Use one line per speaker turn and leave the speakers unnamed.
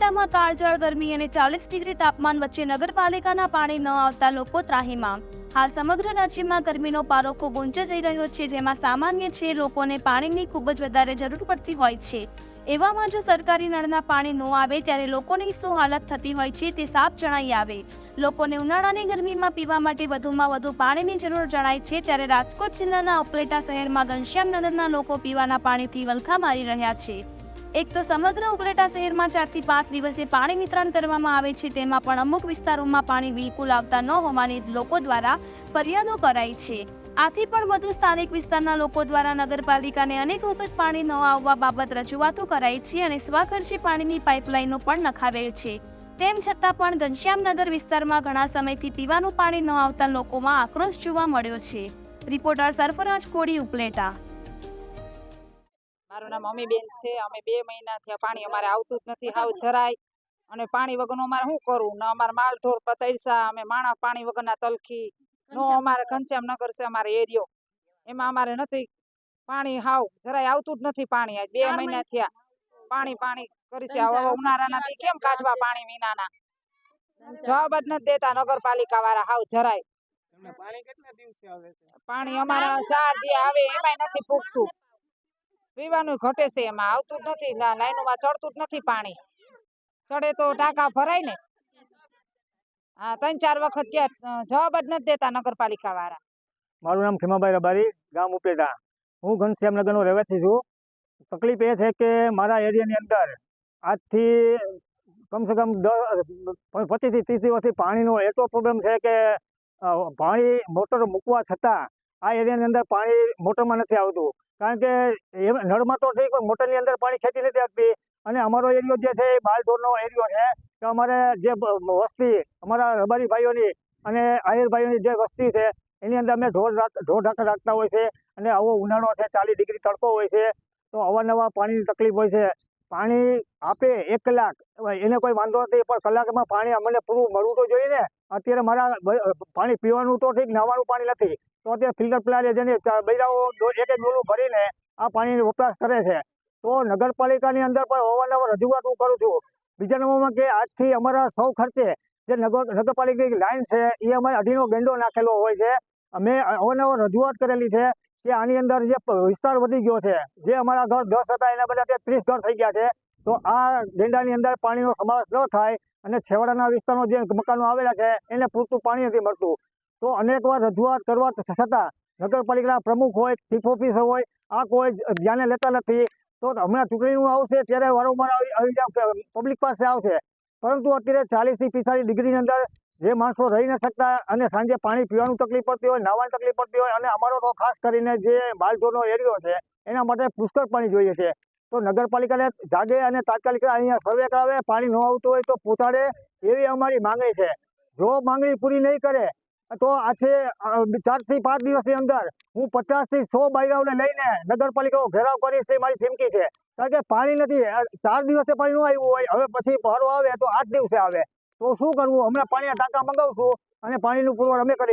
કાળઝાળ ગરમી અને ચાલીસ ડિગ્રી તાપમાન વચ્ચે નગરપાલિકાના પાણી ન આવતા લોકો ત્રાહીમાં હાલ સમગ્ર રાજ્યમાં ગરમીનો પારો ખૂબ ઊંચો જઈ રહ્યો છે, જેમાં સામાન્ય છે લોકોને પાણીની ખૂબ જ વધારે જરૂર પડતી હોય છે. એવામાં જો સરકારી નળના પાણી ન આવે ત્યારે લોકોની શું હાલત થતી હોય છે તે સાફ જણાઈ આવે. લોકોને ઉનાળાની ગરમીમાં પીવા માટે વધુમાં વધુ પાણીની જરૂર જણાય છે ત્યારે રાજકોટ જિલ્લાના ઉપલેટા શહેરમાં ઘનશ્યામનગરના લોકો પીવાના પાણીથી વલખા મારી રહ્યા છે. એક તો સમગ્ર ઉપલેટા શહેરમાં ચારથી પાંચ દિવસે પાણી વિતરણ કરવામાં આવે છે. તેમાં પણ અમુક વિસ્તારોમાં પાણી બિલકુલ આવતા ન હોવાની લોકો દ્વારા ફરિયાદો કરાઈ છે. આથી પણ વધુ સ્થાનિક વિસ્તારના લોકો દ્વારા નગરપાલિકાને અનેક વખત પાણી ન આવવા બાબત રજૂઆતો કરાઈ છે અને સ્વખર્ચે પાણીની પાઇપલાઇનો પણ નખાવેલ છે. તેમ છતાં પણ ઘનશ્યામનગર વિસ્તારમાં ઘણા સમયથી પીવાનું પાણી ન આવતા લોકોમાં આક્રોશ જોવા મળ્યો છે. રિપોર્ટર સરફરાજ કોડી ઉપલેટા.
મારું નામ અમીબેન છે. અમે બે મહિના થયા પાણી અમારે આવતું જ નથી. હાવ જરાય. અને પાણી વગરનું અમારે શું કરવું? ને અમારે માલ ઢોર પતૈસા અમે માણસ પાણી વગરના તલખી. નો અમારે ઘનશ્યામનગર છે અમારે એરિયો. એમાં અમારે નથી. પાણી હાવ જરાય આવતું જ નથી પાણી. બે મહિના થયા પાણી પાણી કરી છે. હવે ઉનાળાના કેમ કાઢવા પાણી વિનાના? જવાબ જ નથી દેતા નગરપાલિકા વાળા હાવ જરાય.
પાણી કેટલા દિવસે આવે છે?
પાણી અમારા ચાર દી આવે એમાંય નથી પૂગતું. પીવાનું ઘટે છે એમાં, આવતું જ નથી લાઈનોમાં ચડતું જ નથી પાણી. ચડે તો ટાંકા ભરાય ને. હા, ત્રણ ચાર વખત ગયા જવાબ જ નથી દેતા નગરપાલિકા વાળા.
મારું નામ ખેમાભાઈ રબારી, ગામ ઉપલેટા હું ઘનશ્યામનગરનો રહેવાસી છું. તકલીફ એ છે કે મારા એરિયાની અંદર આજથી કમસે કમ દસ પચીસથી ત્રીસ દિવસથી પાણીનો એટલો પ્રોબ્લેમ છે કે પાણી મોટર મૂકવા છતાં આ એરિયાની અંદર પાણી મોટરમાં નથી આવતું. કારણ કે નળમાં તો ઠીક પણ મોટરની અંદર પાણી ખેંચી નથી આપતી. અને અમારો એરિયો જે છે, એ બાલઢોરનો એરિયો છે, કે અમારે જે વસ્તી, અમારા રબારી ભાઈઓની અને ભાઈઓની જે વસ્તી છે, એની અંદર અમે ઢોર ઢોર ઢાંકર રાખતા હોય છે. અને આવો ઉનાળો છે, ચાલીસ ડિગ્રી તડકો હોય છે, તો અવારનવાર પાણીની તકલીફ હોય છે. પાણી આપે એક કલાક. એને કોઈ વાંધો નથી, પણ કલાકમાં પાણી અમને પૂરું મળવું તો જોઈએ ને. અત્યારે મારા પાણી પીવાનું તો ઠીક નાવાનું પાણી નથી. તો અત્યારે ફિલ્ટર પ્લાન્ટ જેની બૈરાઓ એક એક ડોલું ભરીને આ પાણીનો વપરાશ કરે છે. તો નગરપાલિકાની અંદર પણ અવારનવાર રજૂઆત હું કરું છું. બીજા નંબરમાં કે આજથી અમારા સૌ ખર્ચે જે નગર, નગરપાલિકાની લાઇન છે, એ અમારે અઢીનો ગેંડો નાખેલો હોય છે. અમે અવારનવાર રજૂઆત કરેલી છે. કે આની અંદર જે વિસ્તાર વધી ગયો છે, જે અમારા ઘર દસ હતા, એના બદલે અત્યારે ત્રીસ ઘર થઈ ગયા છે, તો આ ગેંડાની અંદર પાણીનો સમાવેશ ન થાય અને છેવાડાના વિસ્તારો જે મકાનો આવેલા છે, એને પૂરતું પાણી નથી મળતું. તો અનેકવાર રજૂઆત કરવા છતાં નગરપાલિકાના પ્રમુખ હોય, ચીફ ઓફિસર હોય, આ કોઈ ધ્યાને લેતા નથી. તો હમણાં ચૂંટણીનું આવશે ત્યારે વારંવાર આવી પબ્લિક પાસે આવશે. પરંતુ અત્યારે ચાલીસથી પિસ્તાળીસ ડિગ્રીની અંદર જે માણસો રહી ન શકતા અને સાંજે પાણી પીવાનું તકલીફ પડતી હોય નાવાની તકલીફ પડતી હોય અને અમારો તો ખાસ કરીને જે બાલઢોરનો એરિયો છે, એના માટે પુષ્કળ પાણી જોઈએ છે. તો નગરપાલિકાને જાગે અને તાત્કાલિક અહીંયા સર્વે કરાવે, પાણી ન આવતું હોય તો પહોંચાડે એવી અમારી માંગણી છે. જો માંગણી પૂરી નહીં કરે, તો આજે ચારથી પાંચ દિવસની અંદર હું પચાસથી સો બાયરાઓને લઈને નગરપાલિકાનો ઘેરાવ કરીશ એ મારી ચીમકી છે. કારણ કે પાણી નથી, ચાર દિવસે પાણી ન આવ્યું હોય, હવે પછી ભરો આવે તો આઠ દિવસે આવે. તો શું કરવું? હમણાં પાણીના ટાંકા મંગાવશું અને પાણીનું પુરવઠો અમે કરી